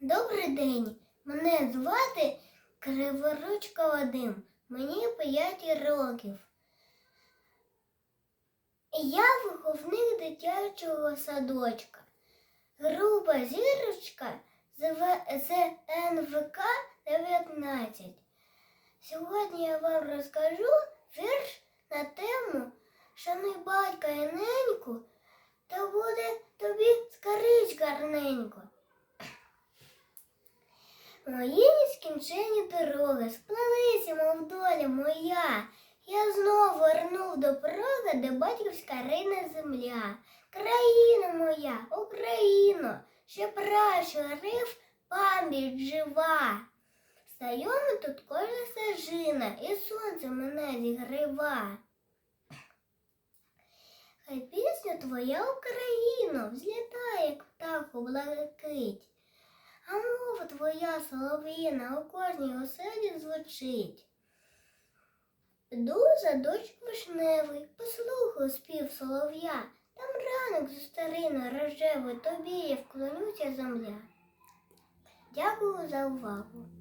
Добрий день. Мене звати Криворучка Вадим. Мені 5 років. Я виховник дитячого садочка. Група зірочка з НВК 19. Сьогодні я вам розкажу вірш на тему Шануй батька і неньку, та буде тобі скарить гарненько. Мої нескінчені дороги сплелися, мов доля моя. Я знов вернув до прога, де батьківська рина земля. Країна моя, Україно, ще праще рив пам'ять жива. Стайомо тут кожна стежина, і сонце мене зігрива. Хай пісня твоя Україно взлітає, як птах у блакить. А твоя солов'їна у кожній оселі звучить. Іду за дощ вишневий, послухаю спів солов'я. Там ранок зі рожевий рожевою, тобі я вклонюся земля. Дякую за увагу.